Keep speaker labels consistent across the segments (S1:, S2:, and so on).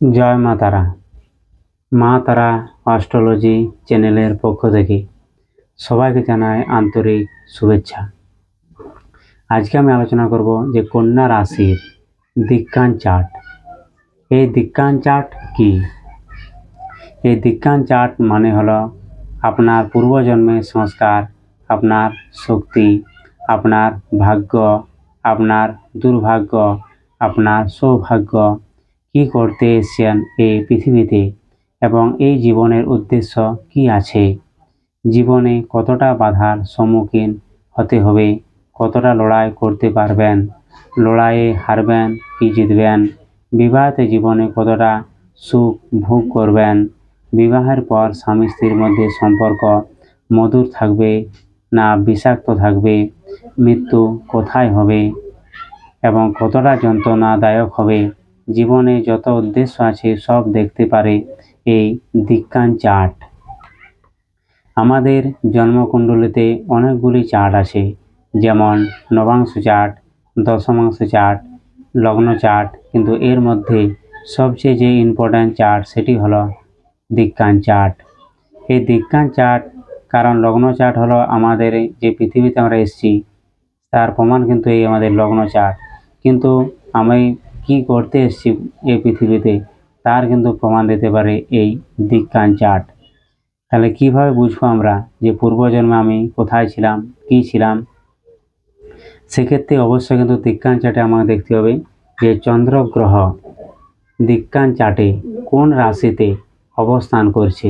S1: জয় মা তারা। মা তারা অস্ট্রোলজি চ্যানেলের পক্ষ থেকে সবাইকে জানাই আন্তরিক শুভেচ্ছা। আজকে আমি আলোচনা করব যে কন্যা রাশির দিক্কান চার্ট। এই দিক্কান চার্ট কি? এই দিক্কান চার্ট মানে হলো আপনার পূর্বজন্মের সংস্কার, আপনার শক্তি, আপনার ভাগ্য, আপনার দুর্ভাগ্য, আপনার সৌভাগ্য কি করতে এসেছেন এই পৃথিবীতে এবং এই জীবনের উদ্দেশ্য কি আছে? জীবনে কতটা বাধার সম্মুখীন হতে হবে? কতটা লড়াই করতে পারবেন? লড়াইয়ে হারবেন কি জিতবেন? বিবাহিত জীবনে কতটা সুখ ভোগ করবেন? বিবাহের পর স্বামী স্ত্রীর মধ্যে সম্পর্ক মধুর থাকবে না বিষাক্ত থাকবে? মৃত্যু কোথায় হবে? এবং কতটা যন্ত্রণাদায়ক হবে? জীবনে যত উদ্দেশ্য আছে, সব দেখতে পারে এই দিক্কান চার্ট আমাদের জন্মকুণ্ডলিতে অনেকগুলি চার্ট আছে, যেমন নবাংশ চার্ট দশমাংশ চার্ট লগ্ন চার্ট কিন্তু এর মধ্যে সবচেয়ে যে ইম্পর্ট্যান্ট চার্ট সেটি হলো দিক্কান চার্ট এই দিক্কান চার্ট কারণ লগ্ন চার্ট হলো আমাদের যে পৃথিবীতে আমরা এসেছি, তার প্রমাণ কিন্তু এই আমাদের লগ্ন চার্ট কিন্তু আমি কি করতে এসেছি এই পৃথিবীতে, তার কিন্তু প্রমাণ দিতে পারে এই দিক্কান চার্ট। তাহলে কীভাবে বুঝব আমরা যে পূর্বজন্মে আমি কোথায় ছিলাম, কী ছিলাম? সেক্ষেত্রে অবশ্যই কিন্তু দিক্কান চার্টে আমাকে দেখতে হবে যে চন্দ্র গ্রহ চার্টে কোন রাশিতে অবস্থান করছে।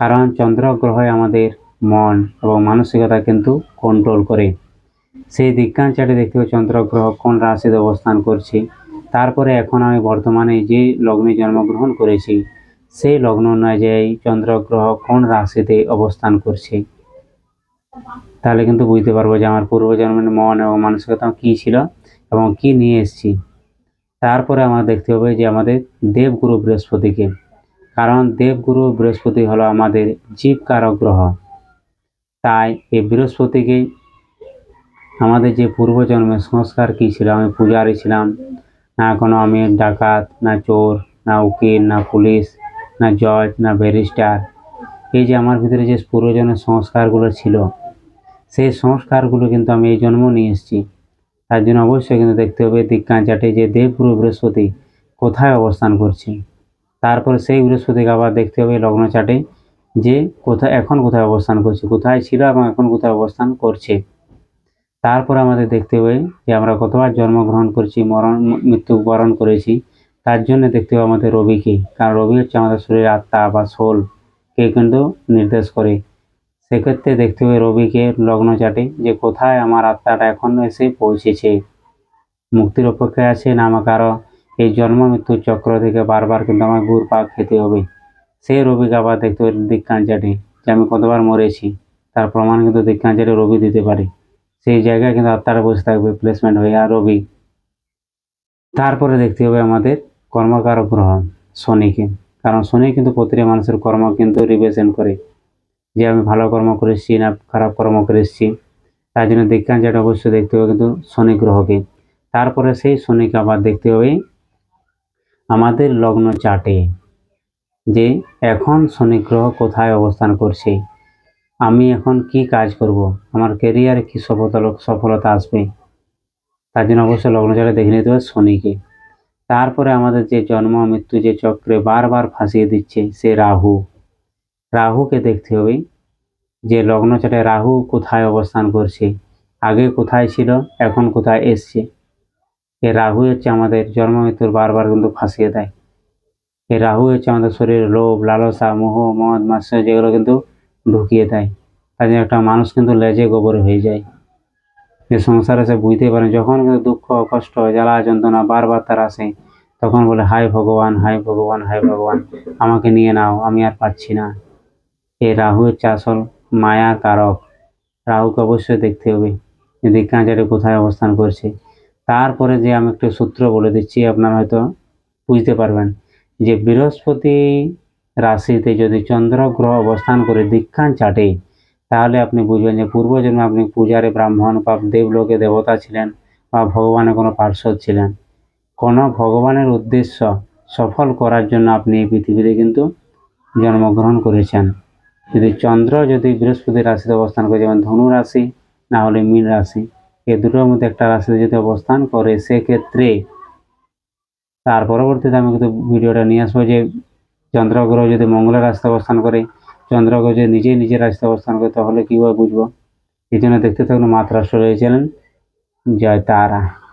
S1: কারণ চন্দ্র গ্রহে আমাদের মন এবং মানসিকতা কিন্তু কন্ট্রোল করে। সেই দিক্কান চার্টে দেখতে হবে চন্দ্র গ্রহ কোন রাশিতে অবস্থান করছে। তারপরে এখন আমি বর্তমানে যে লগ্নে জন্মগ্রহণ করেছি, সেই লগ্ন অনুযায়ী চন্দ্র গ্রহ কোন রাশিতে অবস্থান করছে? তাহলে কিন্তু বুঝতে পারব যে আমার পূর্বজন্মের মন এবং মানসিকতা কী ছিল এবং কি নিয়ে এসেছি। তারপরে আমার দেখতে হবে যে আমাদের দেবগুরু বৃহস্পতিকে কারণ দেবগুরু বৃহস্পতি হলো আমাদের জীবকারক গ্রহ। তাই এই বৃহস্পতিকে আমাদের যে পূর্বজন্মের সংস্কার কী ছিল, আমি পূজারি ছিলাম না কোনো আমি ডাকাত না চোর, না উকিল, না পুলিশ, না জজ, না ব্যারিস্টার। এই যে আমার ভিতরে যে পূর্বজন্মের সংস্কারগুলো ছিল, সেই সংস্কারগুলো কিন্তু আমি এই জন্ম নিয়ে এসেছি। তার জন্য অবশ্যই কিন্তু দেখতে হবে দিক্কান চাটে যে দেবগুরু বৃহস্পতি কোথায় অবস্থান করছে। তারপরে সেই বৃহস্পতিকে আবার দেখতে হবে লগ্ন চাটে যে কোথায়, এখন কোথায় অবস্থান করছে, কোথায় ছিল এবং এখন কোথায় অবস্থান করছে। তারপর আমাদের দেখতে হবে যে আমরা কতবার জন্মগ্রহণ করেছি, মরণ মৃত্যুবরণ করেছি। তার জন্য দেখতে হবে আমাদের রবিকে। কারণ রবি হচ্ছে আমাদের শরীর আত্মা বা সোলকে কিন্তু নির্দেশ করে। সেক্ষেত্রে দেখতে হবে রবিকে লগ্ন চাটে যে কোথায় আমার আত্মাটা এখন এসে পৌঁছেছে। মুক্তির অপেক্ষায় আছে না আমাকে আরও এই জন্ম মৃত্যুর চক্র থেকে বারবার কিন্তু আমার ঘুর পাক খেতে হবে। সেই রবিকে আবার দেখতে হবে চাটে যে আমি কতবার মরেছি। তার প্রমাণ কিন্তু দিক্কান চাটে রবি দিতে পারে। সেই জায়গায় কিন্তু আত্মারা বসে থাকবে প্লেসমেন্ট হয়ে আর রবি তারপরে দেখতে হবে আমাদের কর্মকারক গ্রহ শনিকে। কারণ শনি কিন্তু প্রতিটা মানুষের কর্ম কিন্তু রিপ্রেজেন্ট করে। যে আমি ভালো কর্ম করেছি না খারাপ কর্ম করেছি, তার জন্য দীক্ষান যেটা অবশ্যই দেখতে হবে কিন্তু শনি গ্রহকে। তারপরে সেই শনিকে আবার দেখতে হবে আমাদের লগ্ন চার্টে যে এখন শনি গ্রহ কোথায় অবস্থান করছে। আমি এখন কি কাজ করব? আমার কেরিয়ারে কি সফলতা সফলতা আসবে? তার জন্য অবশ্যই লগ্ন চার্টে দেখে নিতে হবে শনিকে। তারপরে আমাদের যে জন্ম, মৃত্যু যে চক্রে বারবার ফাঁসিয়ে দিচ্ছে সে রাহু। রাহুকে দেখতে হবে যে লগ্ন চাটে রাহু কোথায় অবস্থান করছে। আগে কোথায় ছিল, এখন কোথায় এসছে? এ রাহু হচ্ছে আমাদের জন্ম, মৃত্যুর বারবার কিন্তু ফাঁসিয়ে দেয়। এই রাহু হচ্ছে আমাদের শরীরে লোভ, লালসা, মোহ, মদ মাৎস্য যেগুলো কিন্তু ঢুকিয়ে দেয়। তার জন্য একটা মানুষ কিন্তু লেজে গোবরে হয়ে যায়। যে সংসারে সে বুঝতেই পারে যখন কিন্তু দুঃখ, কষ্ট, জ্বালা, যন্ত্রণা বারবার তার আসে, তখন বলে হাই ভগবান হাই ভগবান হাই ভগবান, আমাকে নিয়ে নাও, আমি আর পাচ্ছি না। এই রাহু হচ্ছে আসল মায়ার কারক রাহুকে অবশ্যই দেখতে হবে যে দিক্কাঞ্চারে কোথায় অবস্থান করছে। তারপরে যে আমি একটু সূত্র বলে দিচ্ছি, আপনারা হয়তো বুঝতে পারবেন যে বৃহস্পতি রাশিতে যদি চন্দ্র গ্রহ অবস্থান করে দীক্ষান চাটে, তাহলে আপনি বুঝবেন যে পূর্বজন্মে আপনি পূজারে ব্রাহ্মণ বা দেবলোকে দেবতা ছিলেন বা ভগবানের কোনো পার্শ্বদ ছিলেন। কোনো ভগবানের উদ্দেশ্য সফল করার জন্য আপনি এই পৃথিবীতে কিন্তু জন্মগ্রহণ করেছেন। যদি চন্দ্র যদি বৃহস্পতি রাশিতে অবস্থান করে, যেমন ধনু রাশি, না হলে মীন রাশি এই দুটোর মধ্যে একটা রাশিতে যদি অবস্থান করে, সেক্ষেত্রে তার পরবর্তীতে আমি কিন্তু ভিডিওটা নিয়ে আসব যে চন্দ্রগ্রহ যদি মঙ্গলের রাস্তা অবস্থান করে, চন্দ্রগ্রহ যদি নিজেই নিজের রাস্তা অবস্থান করে, তাহলে কীভাবে বুঝব? এই জন্য দেখতে থাকুন মাত্রা রয়েছিলেন জয় তারা।